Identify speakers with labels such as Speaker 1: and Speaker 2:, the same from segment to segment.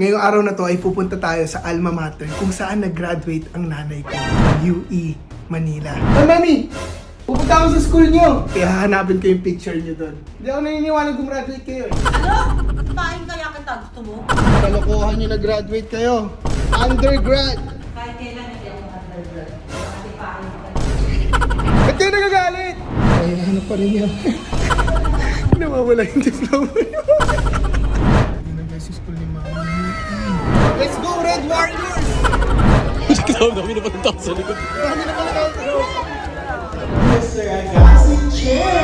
Speaker 1: Ngayong araw na to ay pupunta tayo sa alma mater kung saan nag-graduate ang nanay ko, UE Manila. Oh, mami! Pupunta ako sa school nyo! Kaya hahanapin ko yung picture nyo doon. Hindi ako naniniwala gumraduate kayo eh.
Speaker 2: Ano? Pahin kaya kita gusto mo?
Speaker 1: Kalokohan nyo nag-graduate kayo. Undergrad!
Speaker 2: Kahit kailan hindi ako undergrad. Kasi pahin ka.
Speaker 1: Ba't kayo nagagalit? Ay, ano pa rin yan? Nawawala yung diploma nyo. Let's go, Red Warriors!
Speaker 3: Kami na patunta sa likod.
Speaker 1: Hindi na pala
Speaker 4: Mr. Agassi Chair!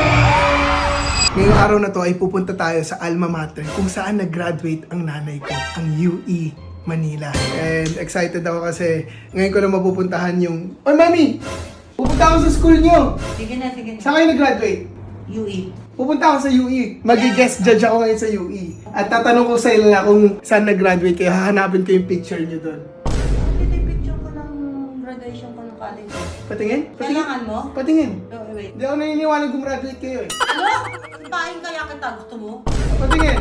Speaker 1: Ngayong araw na to ay pupunta tayo sa alma mater kung saan nag-graduate ang nanay ko, ang UE Manila. And excited ako kasi ngayon ko na mapupuntahan yung... Oy, mami! Pupunta ako sa school nyo!
Speaker 2: Sige na, sige na.
Speaker 1: Saan kayo nag-graduate?
Speaker 2: UE.
Speaker 1: Pupunta ako sa UE. Mag-guest judge ako ngayon sa UE. At tatanong ko sa na kung saan nag-graduate kayo. Hahanapin ko yung picture nyo doon.
Speaker 2: Yung picture ko ng graduation ko ng college.
Speaker 1: Patingin? Patingin?
Speaker 2: Kailangan mo?
Speaker 1: Patingin.
Speaker 2: Oh, wait.
Speaker 1: Hindi ako naniniwala gumraduate kayo eh.
Speaker 2: Ano? Pahin kaya kita gusto mo?
Speaker 1: Patingin.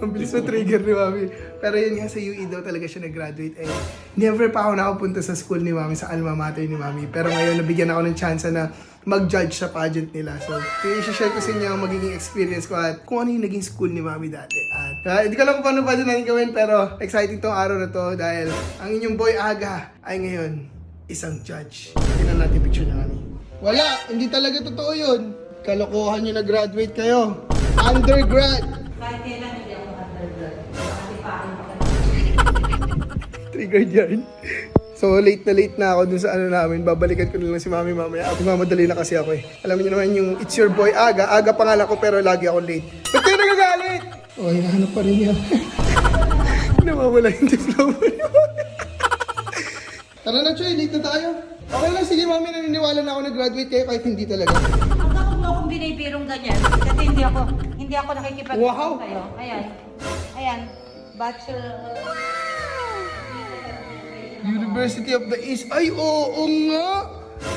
Speaker 1: Ang bilis na trigger ni Mami. Pero yun nga sa UE daw talaga siya nag-graduate. Eh, never pa ako nakapunta sa school ni Mami, sa alma mater ni Mami. Pero ngayon, nabigyan ako ng chance na mag-judge sa pageant nila. So, i-share ko sa inyo ang magiging experience ko at kung ano yung naging school ni Mami dati. At ah, hindi ko alam kung paano pa natin gawin, pero exciting tong araw na to dahil ang inyong boy Aga ay ngayon isang judge. Tingnan natin picture niya Mami. Wala, hindi talaga totoo yun. Kalokohan nyo na-graduate kayo. Undergrad.
Speaker 2: Kahit kailan hindi ako undergrad. Kasi pahin ka.
Speaker 1: Triggered yan. So, late na late na ako dun sa ano namin. Babalikan ko na lang si mami mamaya. At mamadali na kasi ako eh. Alam niyo naman yung It's Your Boy Aga. Aga pangalan ko pero lagi ako late. Ba't kayo nagagalit? Oh, hinahanap pa rin yan. Nawawala yung diploma niyo. Tara na, Choy. Late na tayo. Okay lang. Sige, mami. Naniniwala na ako nag-graduate kayo kahit hindi talaga.
Speaker 2: Hanggang huwag mo akong binibirong ganyan. Kasi hindi ako, hindi ako nakikipag
Speaker 1: Wow!
Speaker 2: sa'yo. Ayan. Ayan. Bachelor.
Speaker 1: University of the East. Ay, oo nga!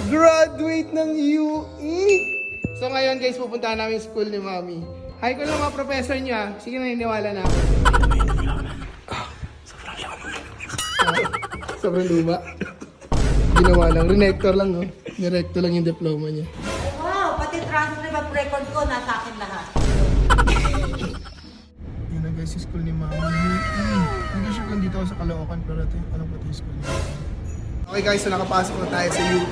Speaker 1: Graduate ng UE! So ngayon guys, pupuntahan namin yung school ni Mami. Hi ko lang mga professor niyo ah. Sige na, niniwala na ako. Sobrang luma. Ginawa lang. Renector lang, no? Nirecto lang yung diploma niya.
Speaker 2: Wow! Pati transcript of record ko nasa akin lahat.
Speaker 1: Yan na guys, yung school ni Mami. Hindi ko sure kung dito ako sa Caloocan, pero ito yung alam ko ito yung school. Okay guys, so nakapasok na tayo sa UE.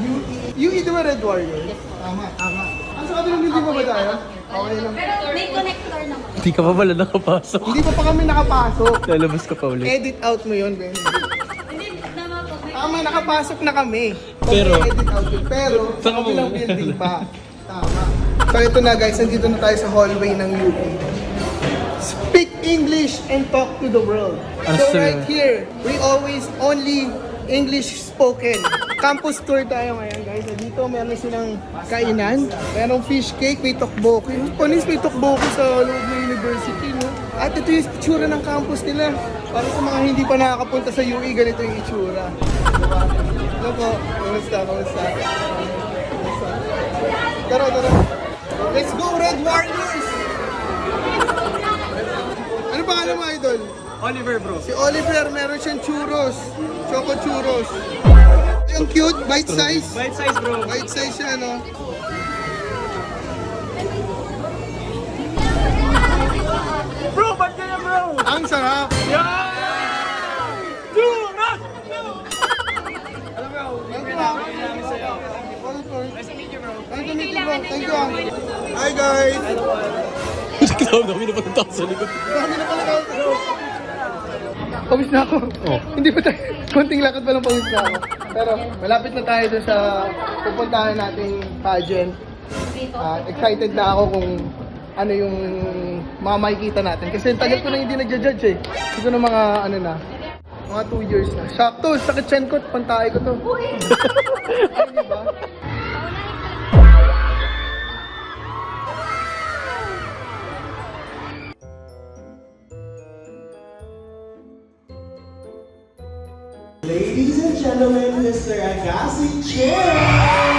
Speaker 1: UE, UE di ba Red Warrior? Yes Tama, tama. Ang sa kabilang building pa ba tayo? Okay lang.
Speaker 5: Pero may connector naman.
Speaker 3: Hindi ka pa pala nakapasok.
Speaker 1: Hindi pa pa kami nakapasok.
Speaker 3: Lalabas ka pa ulit.
Speaker 1: Edit out mo yun, Ben.
Speaker 5: Hindi naman po. May
Speaker 1: Tama, nakapasok na kami.
Speaker 3: Pero-
Speaker 1: edit out yun. Pero, sa kabilang building pa. Tama. So ito na guys, nandito na tayo sa hallway ng UP. English and talk to the world.
Speaker 3: Ano
Speaker 1: So
Speaker 3: sir?
Speaker 1: right here, we always only English spoken. Campus tour tayo ngayon guys. So, dito meron silang kainan. Merong fish cake, may tokboki. Panis may tokboki sa loob ng university, no? At ito yung itsura ng campus nila. Para sa mga hindi pa nakakapunta sa UE, ganito yung itsura. Diba? Ano po? Kamusta? Kamusta? Kamusta? Tara, tara.
Speaker 3: Oliver bro.
Speaker 1: Si Oliver, meron siyang churros. Choco churros. Yung cute, bite size.
Speaker 3: Bite size bro.
Speaker 1: Bite size siya, no?
Speaker 3: Bro, ba't ganyan bro?
Speaker 1: Ang sarap. Thank you, ah. Nice to meet you, bro. Thank you, ah. Hi, guys.
Speaker 3: Kami na patunta sa likod.
Speaker 1: Dami na pala. Pawis na ako. Hindi pa tayo. Konting lakad pa lang pawis na ako. Pero malapit na tayo dun sa pupuntahan nating pageant. At excited na ako kung ano yung mga makikita natin. Kasi tagal ko na hindi nagja-judge eh. Siguro mga ano na, mga 2 years na. Sakto, sakit chan ko, pantay ko to. ano ba?
Speaker 4: Ladies and gentlemen, Mr. Agassi Chair!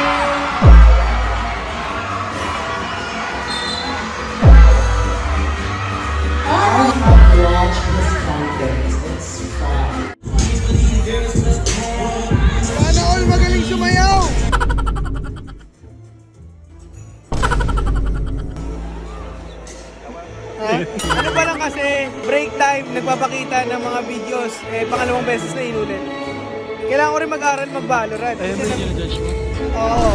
Speaker 4: ano ba lang kasi
Speaker 1: break time nagpapakita ng mga videos eh pangalawang beses na inulit. Kailangan ko rin mag-aral mag-Valorant.
Speaker 3: Ayun
Speaker 1: na-
Speaker 3: yung judge mo?
Speaker 1: Oo.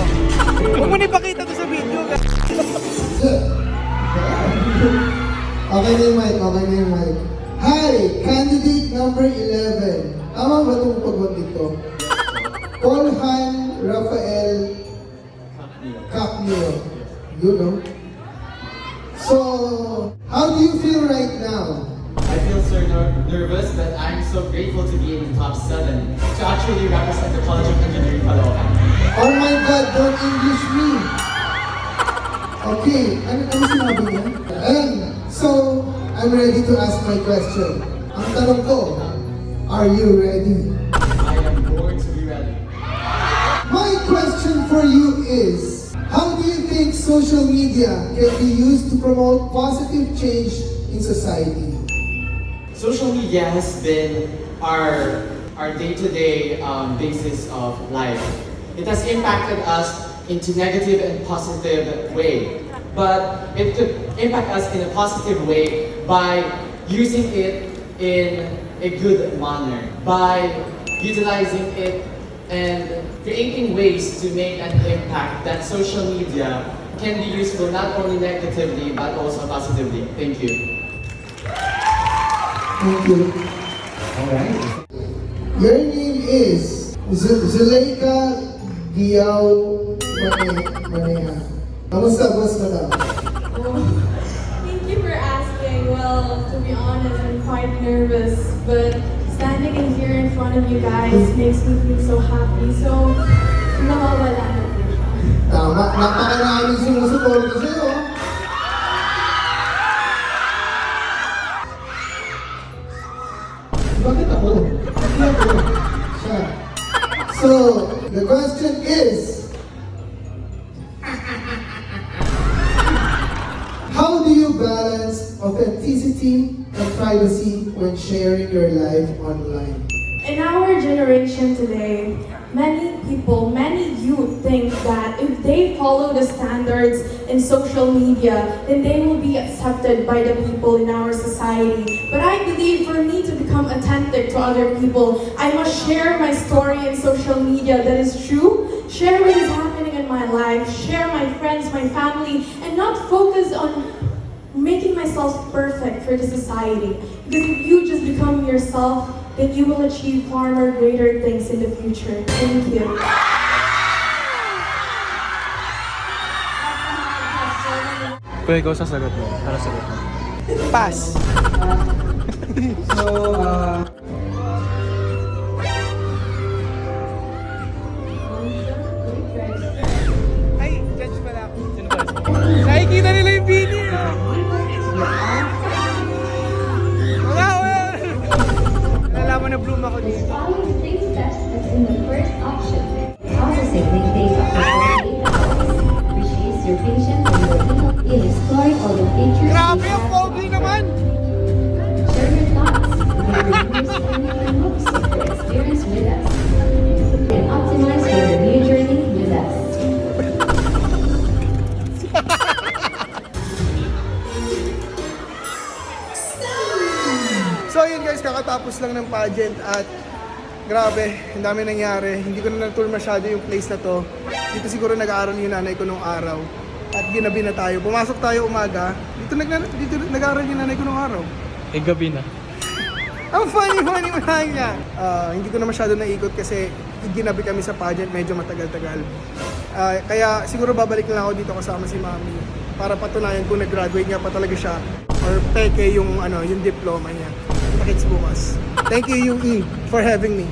Speaker 1: Huwag mo na ipakita to sa video.
Speaker 6: Okay na yung mic, okay na yung mic. Hi, candidate number 11. Tama ba itong pagbanggit ko?
Speaker 7: Seven to actually represent the College of Engineering Caloocan.
Speaker 6: Oh my God, don't English me! Okay, ano, ano sinabi niya? And, so, I'm ready to ask my question. Ang tanong ko, are you ready?
Speaker 7: I am born to be ready.
Speaker 6: My question for you is, how do you think social media can be used to promote positive change in society?
Speaker 7: Social media has been our our day-to-day um, basis of life. It has impacted us into negative and positive way, but it could impact us in a positive way by using it in a good manner, by utilizing it and creating ways to make an impact that social media can be useful not only negatively but also positively. Thank you.
Speaker 6: Thank you. Alright. Your name is Z- Zuleika Mane- Maneha. Kamusta, boss madam?
Speaker 8: Thank you for asking. Well, to be honest, I'm quite nervous, but standing in here in front of you guys makes me feel so happy. So, nawawala na po siya.
Speaker 6: Tama, napakaraming sumusuporta sa'yo. So, the question is, How do you balance authenticity and privacy when sharing your life online?
Speaker 8: In our generation today, many people, many youth think that if they follow the standards in social media, then they will be accepted by the people in our society. But I believe for me to become authentic to other people, I must share my story in social media that is true, share what is happening in my life, share my friends, my family, and not focus on making myself perfect for the society. Because if you just become yourself, then you will achieve far more greater things in the future. Thank you.
Speaker 3: Kuya, ikaw sasagot mo. Para sagot mo.
Speaker 1: Pass.
Speaker 6: So, uh,
Speaker 1: Ay, judge pala ako.
Speaker 3: Sino ba?
Speaker 1: Nakikita
Speaker 9: the features.
Speaker 1: Grabe, ang pogi naman.
Speaker 9: Share your thoughts, your reviews, and your of your experience with us.
Speaker 1: So yun guys, kakatapos lang ng pageant at grabe, ang dami nangyari. Hindi ko na na-tour masyado yung place na to. Dito siguro nag-aaral yung nanay ko nung araw. At ginabi na tayo. Pumasok tayo umaga. Dito, nag dito nag-aaral yung nanay ko nung araw.
Speaker 3: Eh, gabi na.
Speaker 1: Ang funny, funny mo niya. Ah, hindi ko na masyado naikot kasi ginabi kami sa pageant, medyo matagal-tagal. Ah, kaya siguro babalik na lang ako dito kasama si Mami para patunayan kung nag-graduate nga pa talaga siya or peke yung ano yung diploma niya. Kita-kits bukas. Thank you UE for having me.